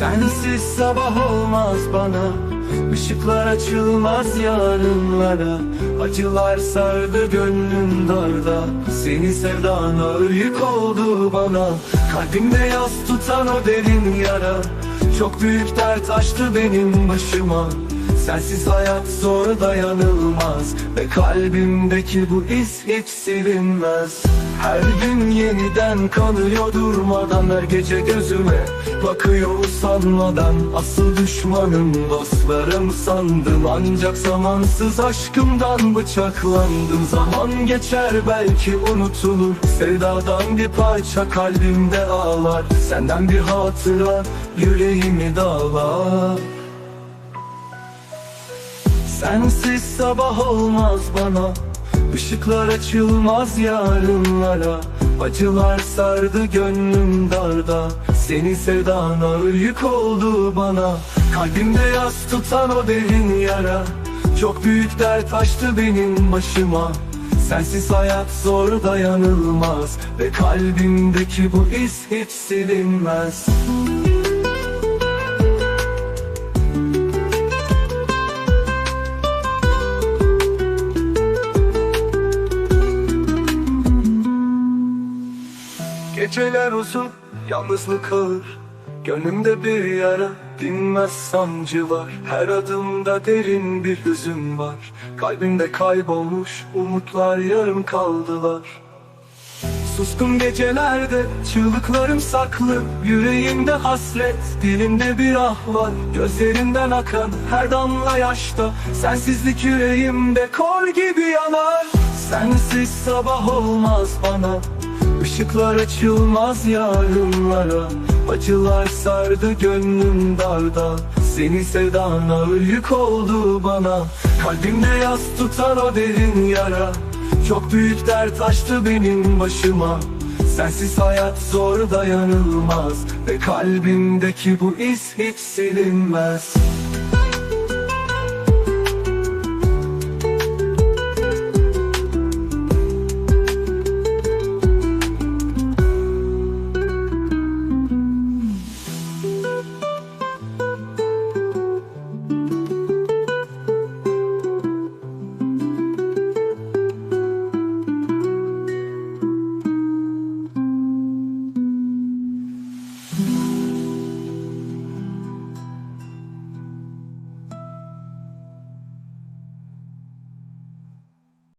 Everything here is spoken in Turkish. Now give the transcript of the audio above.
Sensiz sabah olmaz bana. Işıklar açılmaz yarınlara. Acılar sardı gönlüm darda. Seni sevdan ağır yük oldu bana. Kalbimde yas tutan o derin yara. Çok büyük dert açtı benim başıma Sensiz hayat zor dayanılmaz Ve kalbimdeki bu iz hiç silinmez. Her gün yeniden kanıyor durmadan Her gece gözüme bakıyor usanmadan. Asıl düşmanım dostlarım sandım Ancak zamansız aşkımdan bıçaklandım. Zaman geçer belki unutulur. Sevdadan bir parça kalbimde ağlar. Senden bir hatıra yüreğimi dağlar Sensiz sabah olmaz bana. Işıklar açılmaz yarınlara. Acılar sardı gönlüm darda. Seni sevdan ağır yük oldu bana. Kalbimde yas tutan o derin yara. Çok büyük dert açtı benim başıma. Sensiz hayat zor dayanılmaz Ve kalbimdeki bu iz hiç silinmez Geceler uzun, yalnızlık ağır. Gönlümde bir yara, dinmez sancı var. Her adımda derin bir hüzün var. Kalbimde kaybolmuş, umutlar yarım kaldılar. Suskun gecelerde çığlıklarım saklı. Yüreğimde hasret, dilimde bir ah var. Gözlerimden akan her damla yaşta. Sensizlik yüreğimde kor gibi yanar. Sensiz sabah olmaz bana Işıklar açılmaz yarınlara. Acılar sardı gönlüm darda. Seni sevdan ağır yük oldu bana. Kalbimde yas tutan o derin yara. Çok büyük dert açtı benim başıma. Sensiz hayat zor dayanılmaz Ve kalbimdeki bu iz hiç silinmez